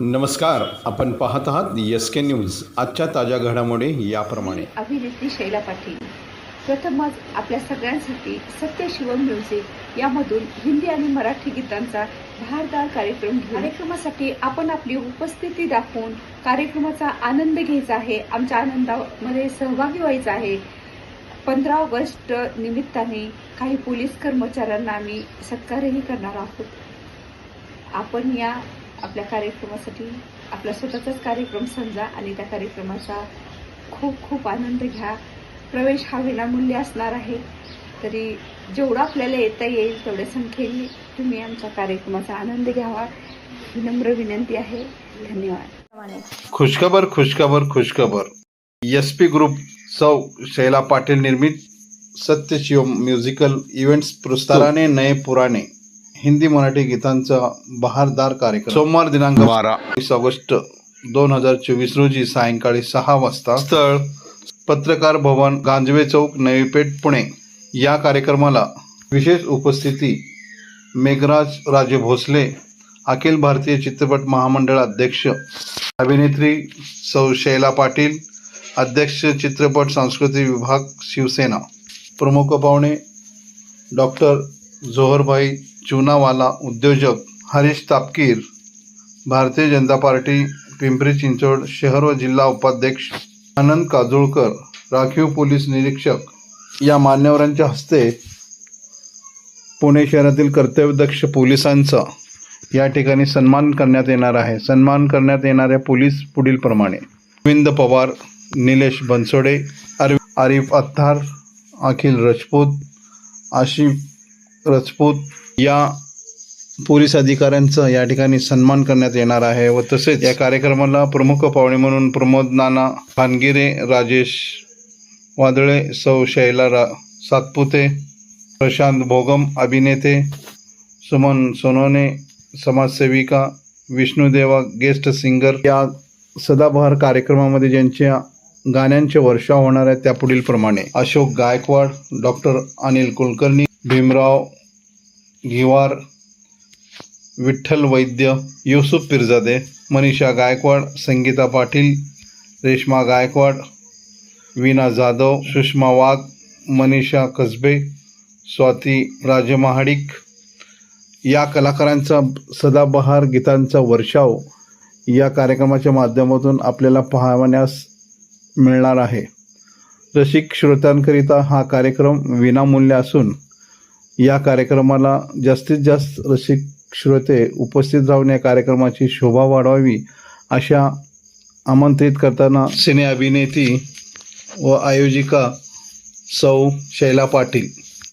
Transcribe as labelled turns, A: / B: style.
A: नमस्कार आपण पाहत आहात एस के न्यूज आजच्या ताज्या घडामोडी याप्रमाणे.
B: अभिनेत्री शैला पाटील. प्रथमच आपल्या सगळ्यांसाठी सत्यशिवम म्युझिक. यामधून हिंदी आणि मराठी गीतांचा धारदार कार्यक्रम कार्यक्रमासाठी आपण आपली उपस्थिती दाखवून कार्यक्रमाचा आनंद घ्यायचा आहे. आमच्या आनंदामध्ये सहभागी व्हायचा आहे. पंधरा ऑगस्ट निमित्ताने काही पोलीस कर्मचाऱ्यांना आम्ही सत्कारही करणार आहोत. आपण या आपल्या कार्यक्रमासाठी आपला स्वतःचाच कार्यक्रम समजा आणि त्या कार्यक्रमाचा खूप खूप आनंद घ्या. प्रवेश हा विनामूल्य असणार आहे. तरी जेवढं आपल्याला येता येईल तेवढ्या संख्येने तुम्ही आमच्या कार्यक्रमाचा आनंद घ्यावा. ही नम्र विनंती आहे. धन्यवाद.
A: खुशखबर खुशखबर खुशखबर. एस पी ग्रुप सौ शैला पाटील निर्मित सत्यशिव म्युझिकल इव्हेंट्स पुरस्काराने नये पुराणे हिंदी मराठी गीतांचा बहारदार कार्यक्रम. सोमवार दिनांक बारा. ऑगस्ट दोन हजार चोवीस रोजी सायंकाळी सहा वाजता स्थळ. पत्रकार भवन गांजवे चौक नवी पेठ पुणे या कार्यक्रमाला विशेष उपस्थिती मेघराज राजे भोसले अखिल भारतीय चित्रपट महामंडळ अध्यक्ष अभिनेत्री सौ शैला पाटील अध्यक्ष चित्रपट सांस्कृतिक विभाग शिवसेना प्रमुख पाहुणे डॉक्टर जोहरभाई चुनावाला उद्योजक हरीश तापकीर भारतीय जनता पार्टी पिंपरी चिंचवड शहर व जिल्हा उपाध्यक्ष आनंद काजोळकर राखीव पोलीस निरीक्षक या मान्यवरांच्या हस्ते पुणे शहरातील कर्तव्यदक्ष पोलिसांचा या ठिकाणी सन्मान करण्यात येणार आहे. सन्मान करण्यात येणाऱ्या पोलीस पुढील प्रमाणे गोविंद पवार निलेश बनसोडे अर आरिफ अत्तार अखिल राजपूत आशिफ राजपूत या पोलीस अधिकाऱ्यांचा या ठिकाणी सन्मान करण्यात येणार आहे व तसेच या कार्यक्रमाला प्रमुख पाहुणे म्हणून प्रमोद नाना भानगिरे राजेश वादळे सौ शैला रा सातपुते प्रशांत भोगम अभिनेते सुमन सोनोने समाजसेविका विष्णुदेवा गेस्ट सिंगर या सदाबहार कार्यक्रमामध्ये ज्यांच्या गाण्यांचे वर्षाव होणार आहे त्या पुढील प्रमाणे अशोक गायकवाड डॉक्टर अनिल कुलकर्णी भीमराव गिवार विठ्ठल वैद्य युसुफ पिरजादे मनीषा गायकवाड संगीता पाटील रेश्मा गायकवाड वीणा जाधव सुषमा वाघ मनीषा कसबे स्वाती राजमहाडिक. या कलाकारांचा सदाबहार गीतांचा वर्षाव या कार्यक्रमाच्या माध्यमातून आपल्याला पाहण्यास मिळणार आहे. रसिक श्रोत्यांकरिता हा कार्यक्रम विनामूल्य असून या कार्यक्रमाला जास्तीत जास्त रसिक श्रोते उपस्थित राहून या कार्यक्रमाची शोभा वाढवावी अशा आमंत्रित करताना सिने अभिनेती व आयोजिका सौ शैला पाटील.